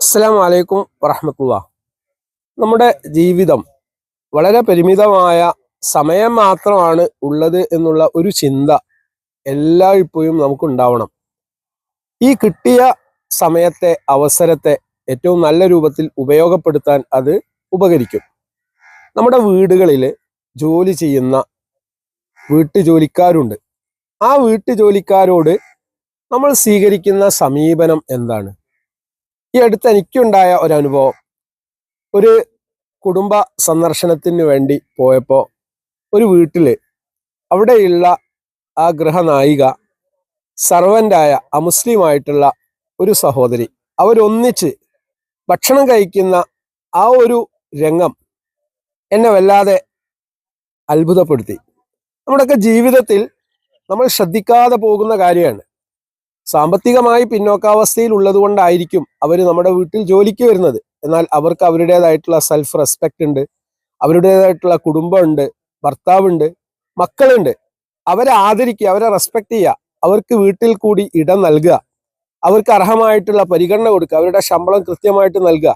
അസ്സാം വലൈക്കും വറഹമത്തുള്ള നമ്മുടെ ജീവിതം വളരെ പരിമിതമായ സമയം മാത്രമാണ് ഉള്ളത് എന്നുള്ള ഒരു ചിന്ത എല്ലാ എല്ലായ്പ്പോഴും നമുക്കുണ്ടാവണം. ഈ കിട്ടിയ സമയത്തെ അവസരത്തെ ഏറ്റവും നല്ല രൂപത്തിൽ ഉപയോഗപ്പെടുത്താൻ അത് ഉപകരിക്കും. നമ്മുടെ വീടുകളിൽ ജോലി ചെയ്യുന്ന വീട്ടു ജോലിക്കാരുണ്ട് ആ വീട്ടു ജോലിക്കാരോട് നമ്മൾ സ്വീകരിക്കുന്ന സമീപനം എന്താണ്? ഈ അടുത്ത് എനിക്കുണ്ടായ ഒരു അനുഭവം ഒരു കുടുംബ സന്ദർശനത്തിന് വേണ്ടി പോയപ്പോൾ ഒരു വീട്ടിൽ അവിടെയുള്ള ആ ഗൃഹനായിക സർവന്റായ അമുസ്ലിമായിട്ടുള്ള ഒരു സഹോദരി അവരൊന്നിച്ച് ഭക്ഷണം കഴിക്കുന്ന ആ ഒരു രംഗം എന്നെ വല്ലാതെ അത്ഭുതപ്പെടുത്തി. നമ്മുടെയൊക്കെ ജീവിതത്തിൽ നമ്മൾ ശ്രദ്ധിക്കാതെ പോകുന്ന കാര്യമാണ്. സാമ്പത്തികമായി പിന്നോക്കാവസ്ഥയിൽ ഉള്ളതുകൊണ്ടായിരിക്കും അവർ നമ്മുടെ വീട്ടിൽ ജോലിക്ക് വരുന്നത്. എന്നാൽ അവർക്ക് അവരുടേതായിട്ടുള്ള സെൽഫ് റെസ്പെക്റ്റ് ഉണ്ട് അവരുടേതായിട്ടുള്ള കുടുംബമുണ്ട് ഭർത്താവുണ്ട് മക്കളുണ്ട്. അവരെ ആദരിക്കുക അവരെ റെസ്പെക്ട് ചെയ്യുക അവർക്ക് വീട്ടിൽ കൂടി ഇടം നൽകുക അവർക്ക് അർഹമായിട്ടുള്ള പരിഗണന കൊടുക്കുക അവരുടെ ശമ്പളം കൃത്യമായിട്ട് നൽകുക.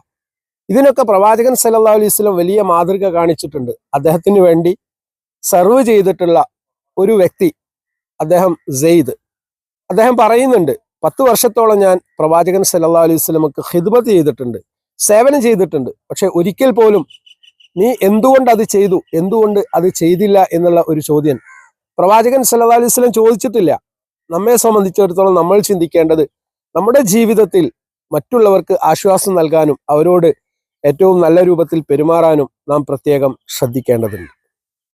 ഇതിനൊക്കെ പ്രവാചകൻ സല്ലല്ലാഹു അലൈഹി സ്വലം വലിയ മാതൃക കാണിച്ചിട്ടുണ്ട്. അദ്ദേഹത്തിന് വേണ്ടി സെർവ് ചെയ്തിട്ടുള്ള ഒരു വ്യക്തി അദ്ദേഹം സെയ്ദ്. അദ്ദേഹം പറയുന്നുണ്ട് പത്ത് വർഷത്തോളം ഞാൻ പ്രവാചകൻ സല്ലാ അലൈഹി സ്വലമക്ക് ഹിദ്മത്ത് ചെയ്തിട്ടുണ്ട് സേവനം ചെയ്തിട്ടുണ്ട് പക്ഷെ ഒരിക്കൽ പോലും നീ എന്തുകൊണ്ട് അത് ചെയ്തു എന്തുകൊണ്ട് അത് ചെയ്തില്ല എന്നുള്ള ഒരു ചോദ്യം പ്രവാചകൻ സല്ലാ അലൈഹി സ്വലം ചോദിച്ചിട്ടില്ല. നമ്മെ സംബന്ധിച്ചിടത്തോളം നമ്മൾ ചിന്തിക്കേണ്ടത് നമ്മുടെ ജീവിതത്തിൽ മറ്റുള്ളവർക്ക് ആശ്വാസം നൽകാനും അവരോട് ഏറ്റവും നല്ല രൂപത്തിൽ പെരുമാറാനും നാം പ്രത്യേകം ശ്രദ്ധിക്കേണ്ടതുണ്ട്.